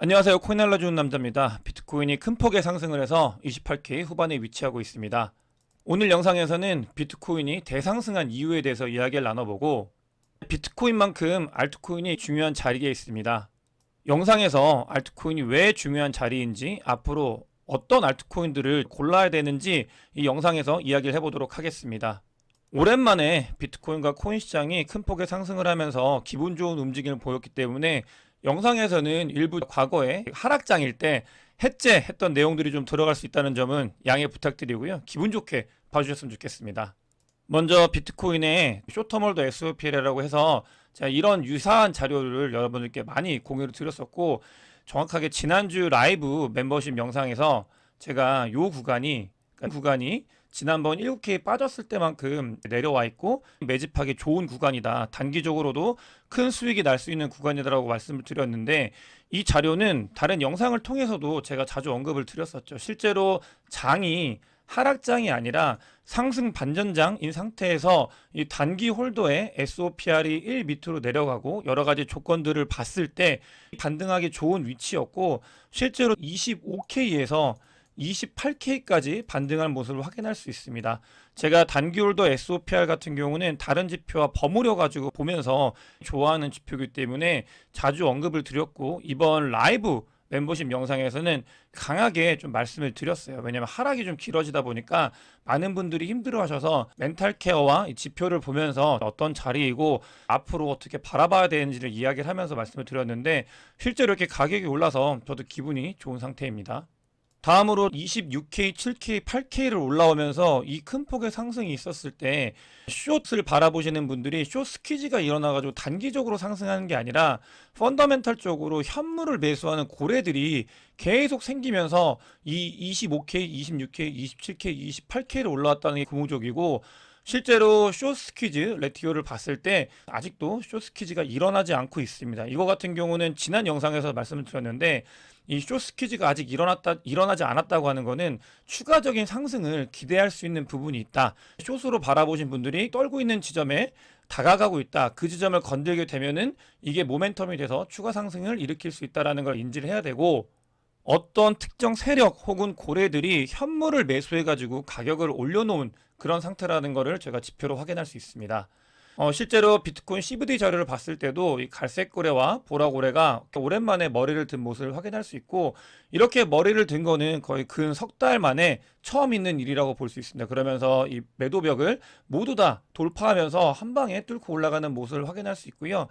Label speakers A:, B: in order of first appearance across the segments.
A: 안녕하세요. 코인 알려주는 남자입니다. 비트코인이 큰 폭의 상승을 해서 28K 후반에 위치하고 있습니다. 오늘 영상에서는 비트코인이 대상승한 이유에 대해서 이야기를 나눠보고 비트코인만큼 알트코인이 중요한 자리에 있습니다. 영상에서 알트코인이 왜 중요한 자리인지 앞으로 어떤 알트코인들을 골라야 되는지 이 영상에서 이야기를 해보도록 하겠습니다. 오랜만에 비트코인과 코인 시장이 큰 폭의 상승을 하면서 기분 좋은 움직임을 보였기 때문에 영상에서는 일부 과거에 하락장일 때 해제했던 내용들이 좀 들어갈 수 있다는 점은 양해 부탁드리고요. 기분 좋게 봐주셨으면 좋겠습니다. 먼저 비트코인의 쇼터몰더 SOPL이라고 해서 제가 이런 유사한 자료를 여러분들께 많이 공유를 드렸었고 정확하게 지난주 라이브 멤버십 영상에서 제가 요 구간이 그러니까 구간이 지난번 1국회에 빠졌을 때만큼 내려와 있고 매집하기 좋은 구간이다. 단기적으로도 큰 수익이 날 수 있는 구간이다라고 말씀을 드렸는데 이 자료는 다른 영상을 통해서도 제가 자주 언급을 드렸었죠. 실제로 장이 하락장이 아니라 상승 반전장인 상태에서 이 단기 홀더의 SOPR이 1 밑으로 내려가고 여러 가지 조건들을 봤을 때 반등하기 좋은 위치였고 실제로 25K에서 28K까지 반등할 모습을 확인할 수 있습니다. 제가 단기 홀더 SOPR 같은 경우는 다른 지표와 버무려 가지고 보면서 좋아하는 지표이기 때문에 자주 언급을 드렸고 이번 라이브 멤버십 영상에서는 강하게 좀 말씀을 드렸어요. 왜냐면 하락이 좀 길어지다 보니까 많은 분들이 힘들어 하셔서 멘탈 케어와 이 지표를 보면서 어떤 자리이고 앞으로 어떻게 바라봐야 되는지를 이야기를 하면서 말씀을 드렸는데 실제로 이렇게 가격이 올라서 저도 기분이 좋은 상태입니다. 다음으로 26K, 7K, 8K를 올라오면서 이 큰 폭의 상승이 있었을 때 숏을 바라보시는 분들이 숏 스퀴즈가 일어나가지고 단기적으로 상승하는 게 아니라 펀더멘탈적으로 현물을 매수하는 고래들이 계속 생기면서 이 25K, 26K, 27K, 28K를 올라왔다는 게 구조적이고 실제로 쇼 스퀴즈 레티오를 봤을 때 아직도 쇼 스퀴즈가 일어나지 않고 있습니다. 이거 같은 경우는 지난 영상에서 말씀을 드렸는데 이 쇼 스퀴즈가 아직 일어났다 일어나지 않았다고 하는 거는 추가적인 상승을 기대할 수 있는 부분이 있다. 숏으로 바라보신 분들이 떨고 있는 지점에 다가가고 있다. 그 지점을 건들게 되면은 이게 모멘텀이 돼서 추가 상승을 일으킬 수 있다라는 걸 인지를 해야 되고 어떤 특정 세력 혹은 고래들이 현물을 매수해가지고 가격을 올려놓은 그런 상태라는 것을 제가 지표로 확인할 수 있습니다. 어, 실제로 비트코인 CVD 자료를 봤을 때도 이 갈색 고래와 보라 고래가 오랜만에 머리를 든 모습을 확인할 수 있고 이렇게 머리를 든 거는 거의 근 석 달 만에 처음 있는 일이라고 볼 수 있습니다. 그러면서 이 매도벽을 모두 다 돌파하면서 한 방에 뚫고 올라가는 모습을 확인할 수 있고요.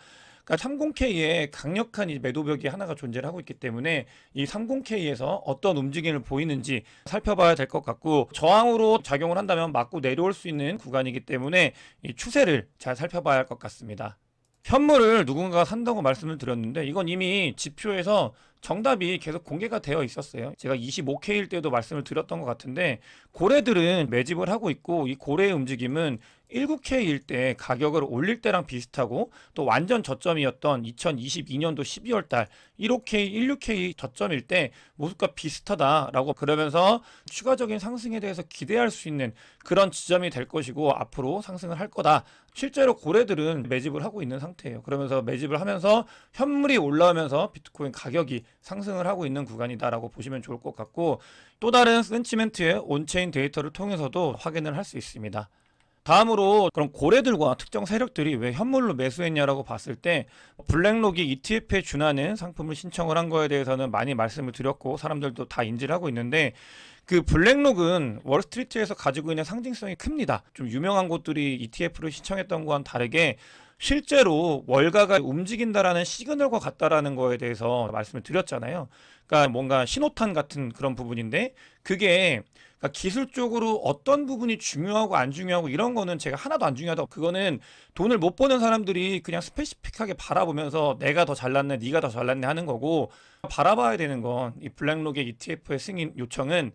A: 그러니까 30K에 강력한 이 매도벽이 하나가 존재를 하고 있기 때문에 이 30K에서 어떤 움직임을 보이는지 살펴봐야 될 것 같고 저항으로 작용을 한다면 맞고 내려올 수 있는 구간이기 때문에 이 추세를 잘 살펴봐야 할 것 같습니다. 현물을 누군가가 산다고 말씀을 드렸는데 이건 이미 지표에서 정답이 계속 공개가 되어 있었어요. 제가 25K일 때도 말씀을 드렸던 것 같은데 고래들은 매집을 하고 있고 이 고래의 움직임은 19K일 때 가격을 올릴 때랑 비슷하고 또 완전 저점이었던 2022년도 12월 달 15K, 16K 저점일 때 모습과 비슷하다라고 그러면서 추가적인 상승에 대해서 기대할 수 있는 그런 지점이 될 것이고 앞으로 상승을 할 거다. 실제로 고래들은 매집을 하고 있는 상태예요. 그러면서 매집을 하면서 현물이 올라오면서 비트코인 가격이 상승을 하고 있는 구간이다라고 보시면 좋을 것 같고 또 다른 센치멘트의 온체인 데이터를 통해서도 확인을 할 수 있습니다. 다음으로 그럼 고래들과 특정 세력들이 왜 현물로 매수했냐라고 봤을 때 블랙록이 ETF에 준하는 상품을 신청을 한 거에 대해서는 많이 말씀을 드렸고 사람들도 다 인지를 하고 있는데 그 블랙록은 월스트리트에서 가지고 있는 상징성이 큽니다. 좀 유명한 곳들이 ETF를 신청했던 거와는 다르게 실제로 월가가 움직인다라는 시그널과 같다라는 거에 대해서 말씀을 드렸잖아요. 그러니까 뭔가 신호탄 같은 그런 부분인데 그게 그러니까 기술적으로 어떤 부분이 중요하고 안 중요하고 이런 거는 제가 하나도 안 중요하다고 그거는 돈을 못 버는 사람들이 그냥 스페시픽하게 바라보면서 내가 더 잘났네 네가 더 잘났네 하는 거고 바라봐야 되는 건 이 블랙록의 ETF의 승인 요청은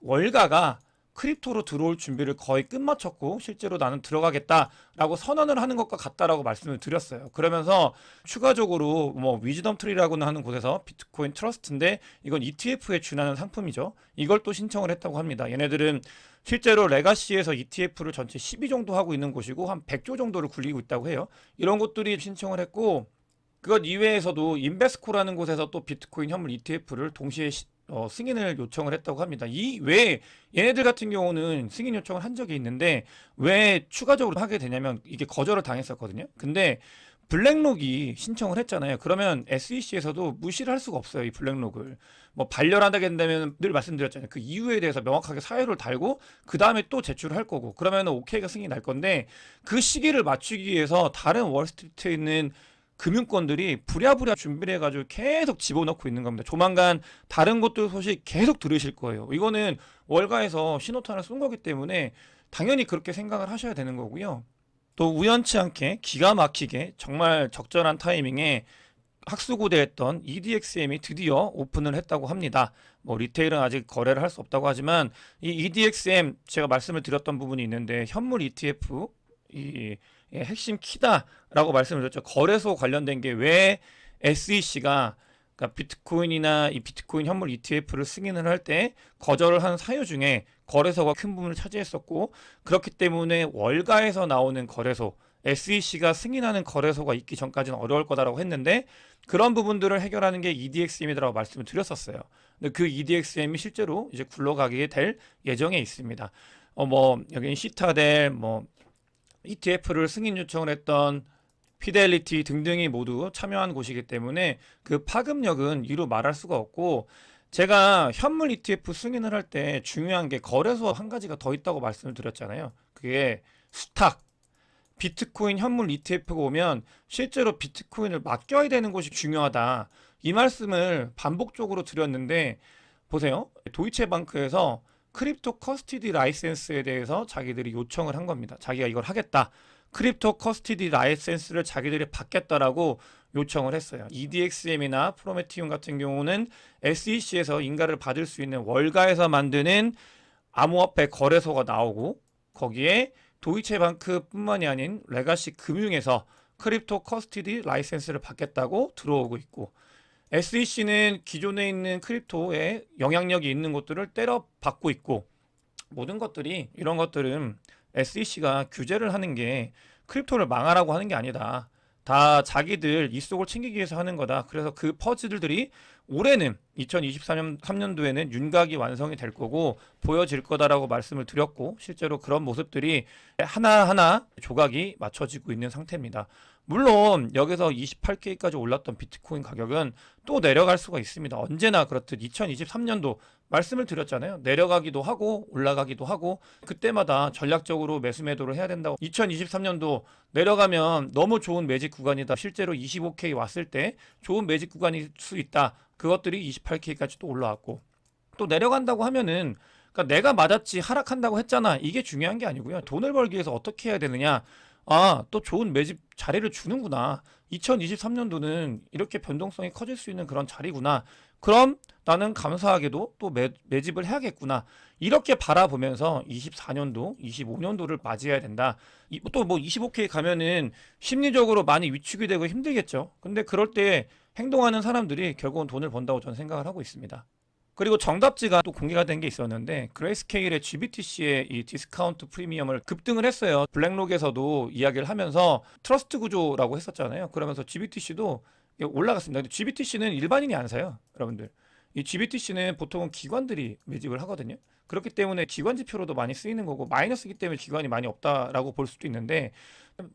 A: 월가가 크립토로 들어올 준비를 거의 끝마쳤고 실제로 나는 들어가겠다라고 선언을 하는 것과 같다라고 말씀을 드렸어요. 그러면서 추가적으로 뭐 위즈덤 트리라고는 하는 곳에서 비트코인 트러스트인데 이건 ETF에 준하는 상품이죠. 이걸 또 신청을 했다고 합니다. 얘네들은 실제로 레가시에서 ETF를 전체 12 정도 하고 있는 곳이고 한 100조 정도를 굴리고 있다고 해요. 이런 것들이 신청을 했고 그것 이외에서도 인베스코라는 곳에서 또 비트코인 현물 ETF를 동시에 시- 어, 승인을 요청을 했다고 합니다. 이 왜 얘네들 같은 경우는 승인 요청을 한 적이 있는데 왜 추가적으로 하게 되냐면 이게 거절을 당했었거든요. 근데 블랙록이 신청을 했잖아요. 그러면 SEC에서도 무시를 할 수가 없어요. 이 블랙록을. 뭐 반려한다게 된다면 늘 말씀드렸잖아요. 그 이유에 대해서 명확하게 사유를 달고 그 다음에 또 제출을 할 거고 그러면 오케이가 승인이 날 건데 그 시기를 맞추기 위해서 다른 월스트리트에 있는 금융권들이 부랴부랴 준비를 해가지고 계속 집어넣고 있는 겁니다. 조만간 다른 곳들 소식 계속 들으실 거예요. 이거는 월가에서 신호탄을 쏜 거기 때문에 당연히 그렇게 생각을 하셔야 되는 거고요. 또 우연치 않게 기가 막히게 정말 적절한 타이밍에 학수고대했던 EDXM이 드디어 오픈을 했다고 합니다. 뭐 리테일은 아직 거래를 할 수 없다고 하지만 이 EDXM 제가 말씀을 드렸던 부분이 있는데 현물 ETF 이 예, 핵심 키다라고 말씀을 드렸죠. 거래소 관련된 게 왜 SEC가 그러니까 비트코인이나 이 비트코인 현물 ETF를 승인을 할 때 거절을 한 사유 중에 거래소가 큰 부분을 차지했었고 그렇기 때문에 월가에서 나오는 거래소 SEC가 승인하는 거래소가 있기 전까지는 어려울 거다라고 했는데 그런 부분들을 해결하는 게 EDXM이라고 말씀을 드렸었어요. 근데 그 EDXM이 실제로 이제 굴러가게 될 예정에 있습니다. 어 뭐 여기 시타델 뭐 ETF를 승인 요청을 했던 피델리티 등등이 모두 참여한 곳이기 때문에 그 파급력은 이루 말할 수가 없고 제가 현물 ETF 승인을 할 때 중요한 게 거래소 한 가지가 더 있다고 말씀을 드렸잖아요. 그게 스탁. 비트코인 현물 ETF가 오면 실제로 비트코인을 맡겨야 되는 곳이 중요하다. 이 말씀을 반복적으로 드렸는데 보세요. 도이체방크에서 크립토 커스티디 라이센스에 대해서 자기들이 요청을 한 겁니다. 자기가 이걸 하겠다. 크립토 커스티디 라이센스를 자기들이 받겠다라고 요청을 했어요. EDXM이나 프로메티움 같은 경우는 SEC에서 인가를 받을 수 있는 월가에서 만드는 암호화폐 거래소가 나오고 거기에 도이체방크뿐만이 아닌 레가시 금융에서 크립토 커스티디 라이센스를 받겠다고 들어오고 있고 SEC는 기존에 있는 크립토에 영향력이 있는 것들을 때려 받고 있고 모든 것들이 이런 것들은 SEC가 규제를 하는 게 크립토를 망하라고 하는 게 아니다. 다 자기들 입속을 챙기기 위해서 하는 거다. 그래서 그 퍼즐들이 올해는 2023년 3년도에는 윤곽이 완성이 될 거고 보여질 거다라고 말씀을 드렸고 실제로 그런 모습들이 하나하나 조각이 맞춰지고 있는 상태입니다. 물론 여기서 28K까지 올랐던 비트코인 가격은 또 내려갈 수가 있습니다. 언제나 그렇듯 2023년도 말씀을 드렸잖아요. 내려가기도 하고 올라가기도 하고 그때마다 전략적으로 매수 매도를 해야 된다고. 2023년도 내려가면 너무 좋은 매직 구간이다. 실제로 25K 왔을 때 좋은 매직 구간일 수 있다. 그것들이 28K까지 또 올라왔고 또 내려간다고 하면은 그러니까 내가 맞았지 하락한다고 했잖아. 이게 중요한 게 아니고요. 돈을 벌기 위해서 어떻게 해야 되느냐. 아, 또 좋은 매집 자리를 주는구나. 2023년도는 이렇게 변동성이 커질 수 있는 그런 자리구나. 그럼 나는 감사하게도 또 매, 매집을 해야겠구나. 이렇게 바라보면서 24년도, 25년도를 맞이해야 된다. 또 뭐 25K 가면은 심리적으로 많이 위축이 되고 힘들겠죠. 근데 그럴 때 행동하는 사람들이 결국은 돈을 번다고 저는 생각을 하고 있습니다. 그리고 정답지가 또 공개가 된 게 있었는데 그레이스케일의 GBTC의 이 디스카운트 프리미엄을 급등을 했어요. 블랙록에서도 이야기를 하면서 트러스트 구조라고 했었잖아요. 그러면서 GBTC도 올라갔습니다. 근데 GBTC는 일반인이 안 사요, 여러분들. 이 GBTC는 보통은 기관들이 매집을 하거든요. 그렇기 때문에 기관 지표로도 많이 쓰이는 거고 마이너스이기 때문에 기관이 많이 없다라고 볼 수도 있는데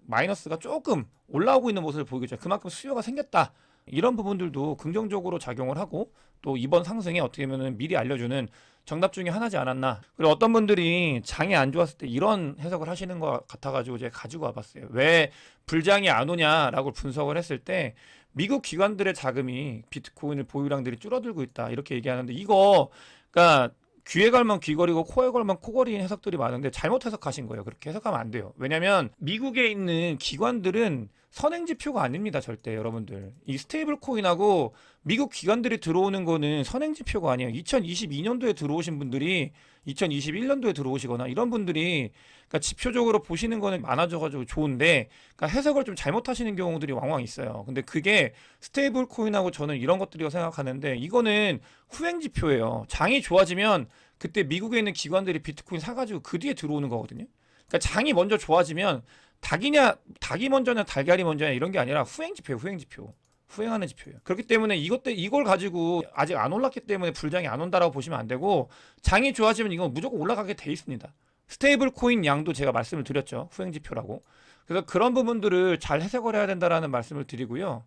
A: 마이너스가 조금 올라오고 있는 모습을 보이겠죠. 그만큼 수요가 생겼다. 이런 부분들도 긍정적으로 작용을 하고 또 이번 상승에 어떻게 보면 미리 알려주는 정답 중에 하나지 않았나. 그리고 어떤 분들이 장이 안 좋았을 때 이런 해석을 하시는 것 같아가지고 제가 가지고 와봤어요. 왜 불장이 안 오냐라고 분석을 했을 때 미국 기관들의 자금이 비트코인을 보유량들이 줄어들고 있다 이렇게 얘기하는데 이거 그러니까 귀에 걸면 귀걸이고 코에 걸면 코걸이인 해석들이 많은데 잘못 해석하신 거예요. 그렇게 해석하면 안 돼요. 왜냐하면 미국에 있는 기관들은 선행 지표가 아닙니다. 절대 여러분들. 이 스테이블 코인하고 미국 기관들이 들어오는 거는 선행 지표가 아니에요. 2022년도에 들어오신 분들이 2021년도에 들어오시거나 이런 분들이 그러니까 지표적으로 보시는 거는 많아져가지고 좋은데 그러니까 해석을 좀 잘못하시는 경우들이 왕왕 있어요. 근데 그게 스테이블 코인하고 저는 이런 것들이라고 생각하는데 이거는 후행 지표예요. 장이 좋아지면 그때 미국에 있는 기관들이 비트코인 사가지고 그 뒤에 들어오는 거거든요. 그러니까 장이 먼저 좋아지면 닭이냐 닭이 먼저냐 달걀이 먼저냐 이런 게 아니라 후행 지표 후행 지표 후행하는 지표예요. 그렇기 때문에 이것 때 이걸 가지고 아직 안 올랐기 때문에 불장이 안 온다라고 보시면 안 되고 장이 좋아지면 이건 무조건 올라가게 돼 있습니다. 스테이블 코인 양도 제가 말씀을 드렸죠. 후행 지표라고. 그래서 그런 부분들을 잘 해석을 해야 된다라는 말씀을 드리고요.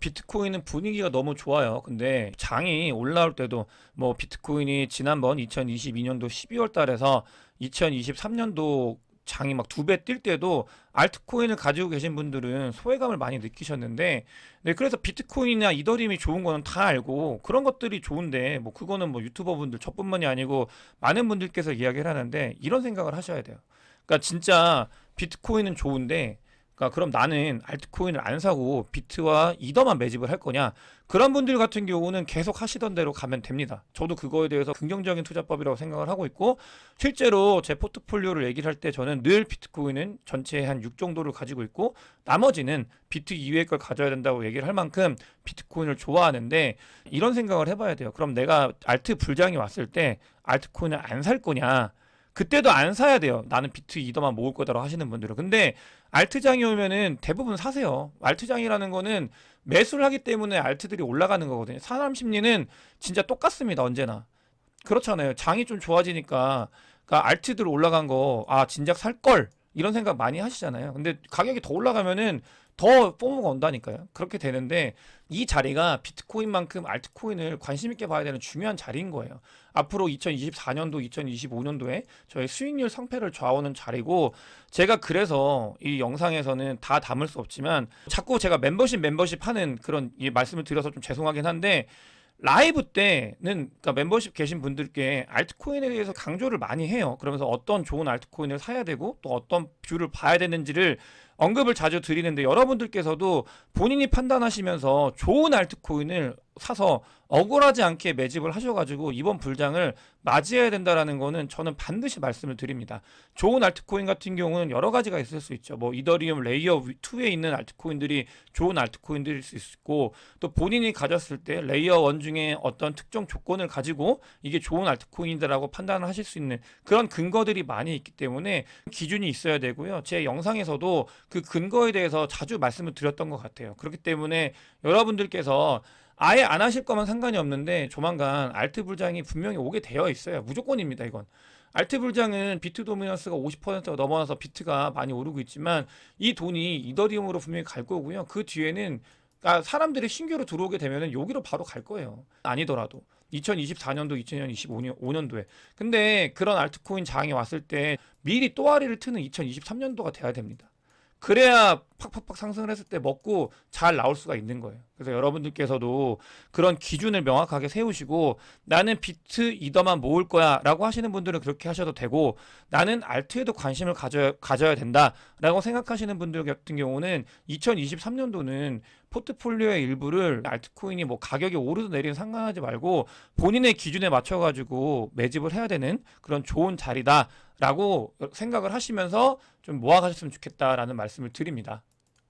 A: 비트코인은 분위기가 너무 좋아요. 근데 장이 올라올 때도 뭐 비트코인이 지난번 2022년도 12월 달에서 2023년도 장이 막 두 배 뛸 때도 알트코인을 가지고 계신 분들은 소외감을 많이 느끼셨는데 네 그래서 비트코인이나 이더리움이 좋은 거는 다 알고 그런 것들이 좋은데 뭐 그거는 뭐 유튜버 분들 저뿐만이 아니고 많은 분들께서 이야기를 하는데 이런 생각을 하셔야 돼요. 그러니까 진짜 비트코인은 좋은데 그러니까 그럼 나는 알트코인을 안 사고 비트와 이더만 매집을 할 거냐? 그런 분들 같은 경우는 계속 하시던 대로 가면 됩니다. 저도 그거에 대해서 긍정적인 투자법이라고 생각을 하고 있고 실제로 제 포트폴리오를 얘기를 할 때 저는 늘 비트코인은 전체의 한 6 정도를 가지고 있고 나머지는 비트 이외의 걸 가져야 된다고 얘기를 할 만큼 비트코인을 좋아하는데 이런 생각을 해봐야 돼요. 그럼 내가 알트 불장이 왔을 때 알트코인을 안 살 거냐? 그때도 안 사야 돼요. 나는 비트 이더만 모을 거다라고 하시는 분들은. 근데 알트장이 오면은 대부분 사세요. 알트장이라는 거는 매수를 하기 때문에 알트들이 올라가는 거거든요. 사람 심리는 진짜 똑같습니다. 언제나. 그렇잖아요. 장이 좀 좋아지니까 그러니까 알트들 올라간 거 아 진작 살 걸 이런 생각 많이 하시잖아요. 근데 가격이 더 올라가면은 더 포모가 온다니까요. 그렇게 되는데 이 자리가 비트코인만큼 알트코인을 관심 있게 봐야 되는 중요한 자리인 거예요. 앞으로 2024년도, 2025년도에 저의 수익률 상패를 좌우하는 자리고 제가 그래서 이 영상에서는 다 담을 수 없지만 자꾸 제가 멤버십 멤버십 하는 그런 이 말씀을 드려서 좀 죄송하긴 한데 라이브 때는 그러니까 멤버십 계신 분들께 알트코인에 대해서 강조를 많이 해요. 그러면서 어떤 좋은 알트코인을 사야 되고 또 어떤 뷰를 봐야 되는지를 언급을 자주 드리는데 여러분들께서도 본인이 판단하시면서 좋은 알트코인을 사서 억울하지 않게 매집을 하셔가지고 이번 불장을 맞이해야 된다라는 거는 저는 반드시 말씀을 드립니다. 좋은 알트코인 같은 경우는 여러 가지가 있을 수 있죠. 뭐 이더리움 레이어 2에 있는 알트코인들이 좋은 알트코인들일 수 있고 또 본인이 가졌을 때 레이어 1 중에 어떤 특정 조건을 가지고 이게 좋은 알트코인이다라고 판단을 하실 수 있는 그런 근거들이 많이 있기 때문에 기준이 있어야 되고요. 제 영상에서도 그 근거에 대해서 자주 말씀을 드렸던 것 같아요. 그렇기 때문에 여러분들께서 아예 안 하실 거면 상관이 없는데 조만간 알트 불장이 분명히 오게 되어 있어요. 무조건입니다, 이건. 알트 불장은 비트 도미넌스가 50%가 넘어나서 비트가 많이 오르고 있지만 이 돈이 이더리움으로 분명히 갈 거고요. 그 뒤에는 아, 사람들이 신규로 들어오게 되면은 여기로 바로 갈 거예요. 아니더라도 2024년도, 2025년 5년도에. 근데 그런 알트코인 장이 왔을 때 미리 또아리를 트는 2023년도가 돼야 됩니다. 그래야 팍팍팍 상승을 했을 때 먹고 잘 나올 수가 있는 거예요. 그래서 여러분들께서도 그런 기준을 명확하게 세우시고 나는 비트 이더만 모을 거야 라고 하시는 분들은 그렇게 하셔도 되고 나는 알트에도 관심을 가져야, 가져야 된다 라고 생각하시는 분들 같은 경우는 2023년도는 포트폴리오의 일부를 알트코인이 뭐 가격이 오르든 내리든 상관하지 말고 본인의 기준에 맞춰가지고 매집을 해야 되는 그런 좋은 자리다 라고 생각을 하시면서 좀 모아가셨으면 좋겠다라는 말씀을 드립니다.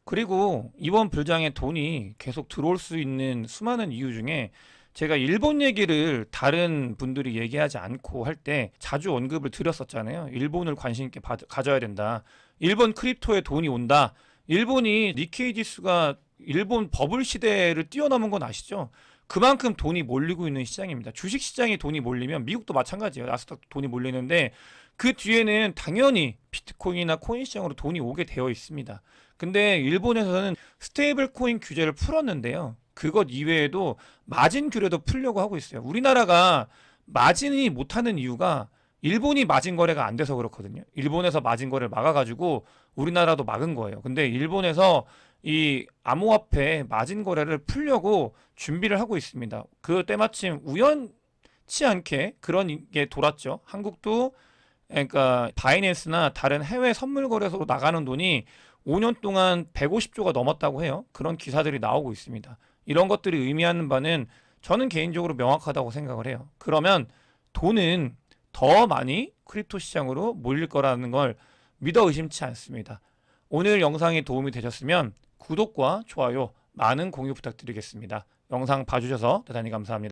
A: 그리고 이번 불장에 돈이 계속 들어올 수 있는 수많은 이유 중에 제가 일본 얘기를 다른 분들이 얘기하지 않고 할 때 자주 언급을 드렸었잖아요. 일본을 관심 있게 받- 가져야 된다. 일본 크립토에 돈이 온다. 일본이 니케이 지수가 일본 버블 시대를 뛰어넘은 건 아시죠? 그만큼 돈이 몰리고 있는 시장입니다. 주식 시장에 돈이 몰리면 미국도 마찬가지예요. 나스닥 돈이 몰리는데 그 뒤에는 당연히 비트코인이나 코인 시장으로 돈이 오게 되어 있습니다. 근데 일본에서는 스테이블 코인 규제를 풀었는데요. 그것 이외에도 마진 규제도 풀려고 하고 있어요. 우리나라가 마진이 못하는 이유가 일본이 마진 거래가 안 돼서 그렇거든요. 일본에서 마진 거래를 막아가지고 우리나라도 막은 거예요. 근데 일본에서 이 암호화폐 마진 거래를 풀려고 준비를 하고 있습니다. 그 때마침 우연치 않게 그런 게 돌았죠. 한국도 그러니까 바이낸스나 다른 해외 선물 거래소로 나가는 돈이 5년 동안 150조가 넘었다고 해요. 그런 기사들이 나오고 있습니다. 이런 것들이 의미하는 바는 저는 개인적으로 명확하다고 생각을 해요. 그러면 돈은 더 많이 크립토 시장으로 몰릴 거라는 걸 믿어 의심치 않습니다. 오늘 영상이 도움이 되셨으면 구독과 좋아요, 많은 공유 부탁드리겠습니다. 영상 봐주셔서 대단히 감사합니다.